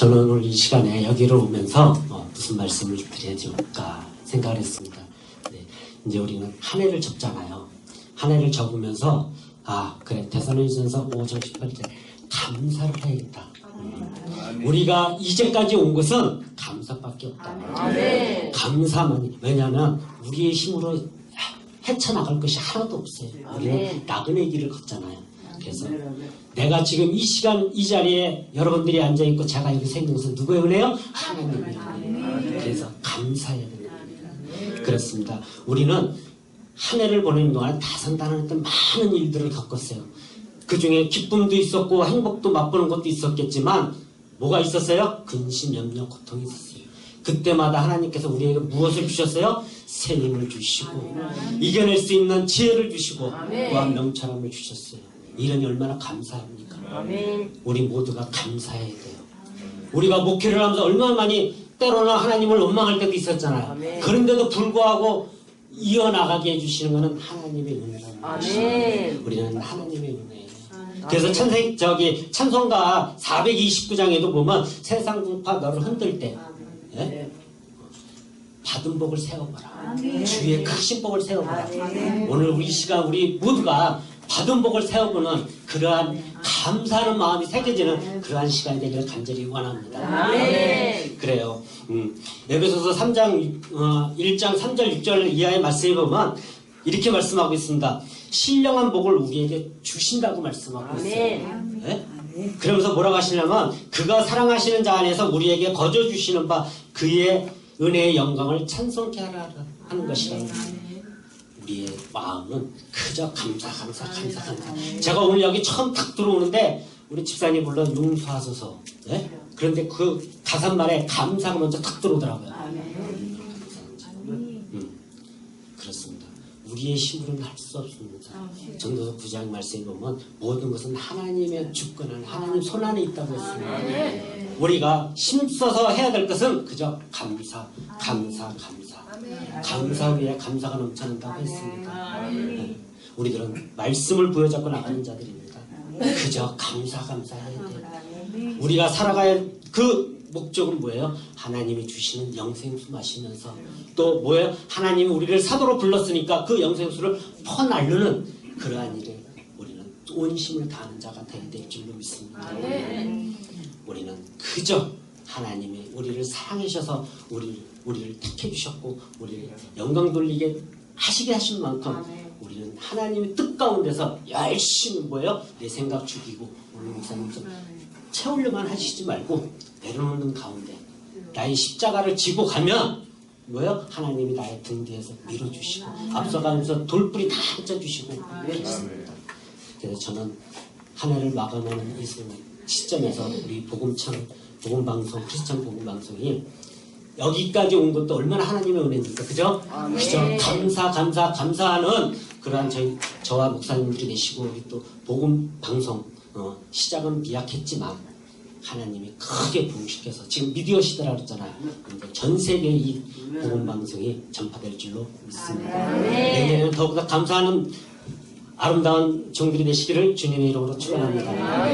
저는 오늘 이 시간에 여기를 오면서 어, 무슨 말씀을 드려야 될까 생각을 했습니다. 네, 이제 우리는 한 해를 접잖아요. 한 해를 접으면서 아 그래 대선의전서 5장 18절 감사를 해야겠다. 음. 우리가 이제까지 온 것은 감사밖에 없다. 감사만 왜냐하면 우리의 힘으로 헤쳐나갈 것이 하나도 없어요. 우리는 나그네 길을 걷잖아요. 그래서 내가 지금 이 시간 이 자리에 여러분들이 앉아 있고 제가 여기 서 있는 것은 누구의 은혜요? 하나님의 은혜. 그래서 감사해야 됩니다. 그렇습니다. 우리는 한 해를 보내는 동안 다산다난했던 많은 일들을 겪었어요. 그 중에 기쁨도 있었고 행복도 맛보는 것도 있었겠지만 뭐가 있었어요? 근심, 염려, 고통이 있었어요. 그때마다 하나님께서 우리에게 무엇을 주셨어요? 새 힘을 주시고 이겨낼 수 있는 지혜를 주시고 또한 명철함을 주셨어요. 이런이 얼마나 감사합니까? 우리 모두가 감사해야 돼요. 우리가 목회를 하면서 얼마나 많이 때로는 하나님을 원망할 때도 있었잖아요. 그런데도 불구하고 이어나가게 해주시는 것은 하나님의 은혜라는. 우리는 하나님의 은혜예요. 그래서 찬생 저기 찬송가 429장에도 보면 세상 공파 너를 흔들 때 예? 받은 복을 세워봐라. 주의 크신 복을 세워봐라. 오늘 우리 시간 우리 모두가 받은 복을 세워보는 그러한 감사하는 마음이 새겨지는 그러한 시간이 되기를 간절히 원합니다. 그래요. 음. 에베소서 3장 어, 1장 3절 6절 이하의 말씀에 보면 이렇게 말씀하고 있습니다. 신령한 복을 우리에게 주신다고 말씀하고 있어요. 네? 그러면서 뭐라고 하시냐면 그가 사랑하시는 자 안에서 우리에게 거저 주시는 바 그의 은혜의 영광을 찬송케 하라 하는 것이라는 우리의 마음은 그저 감사 감사 감사 감사 제가 오늘 여기 처음 탁 들어오는데 우리 집사님 물론 용서하소서. 예? 그런데 그 가사말에 감사가 먼저 탁 들어오더라고요. 음, 그렇습니다. 우리의 힘으로는 할 수 없습니다. 전도서 9장 말씀에 보면 모든 것은 하나님의 주권은 하나님 손 안에 있다고 했습니다 우리가 힘써서 해야 될 것은 그저 감사 감사 감사 감사 위에 감사가 넘쳐난다고 했습니다. 네. 우리들은 말씀을 부여잡고 나가는 자들입니다. 그저 감사 감사해야 돼요. 우리가 살아가야 할그 목적은 뭐예요? 하나님이 주시는 영생수 마시면서 또 뭐예요? 하나님이 우리를 사도로 불렀으니까 그 영생수를 퍼날르는 그러한 일에 우리는 온 힘을 다하는 자가 되야 될 줄로 믿습니다. 우리는 그저 하나님이 우리를 사랑하셔서 우리를, 우리를 택해 주셨고 우리를 영광 돌리게 하시게 하신 만큼 우리는 하나님의 뜻 가운데서 열심히 뭐예요? 내 생각 죽이고 오늘 목사님처럼 채우려만 하시지 말고 내려놓는 가운데 나의 십자가를 지고 가면 뭐요? 하나님이 나의 등 뒤에서 밀어주시고 앞서가면서 돌뿌리 다 얹어주시고 그렇습니다. 그래서 저는 한 해를 마감하는 이 순간 시점에서 우리 복음청 복음방송 크리스천 복음방송이 여기까지 온 것도 얼마나 하나님의 은혜입니까 그죠? 그죠? 감사 감사 감사하는 그러한 저희 저와 목사님들이 되시고 우리 또 복음방송 어, 시작은 미약했지만 하나님이 크게 부흥시켜서 지금 미디어 시대라 그랬잖아요. 근데 전 세계 이 복음 방송이 전파될 줄로 믿습니다. 내년에는 더욱더 감사하는 아름다운 종들이 되시기를 주님의 이름으로 축원합니다.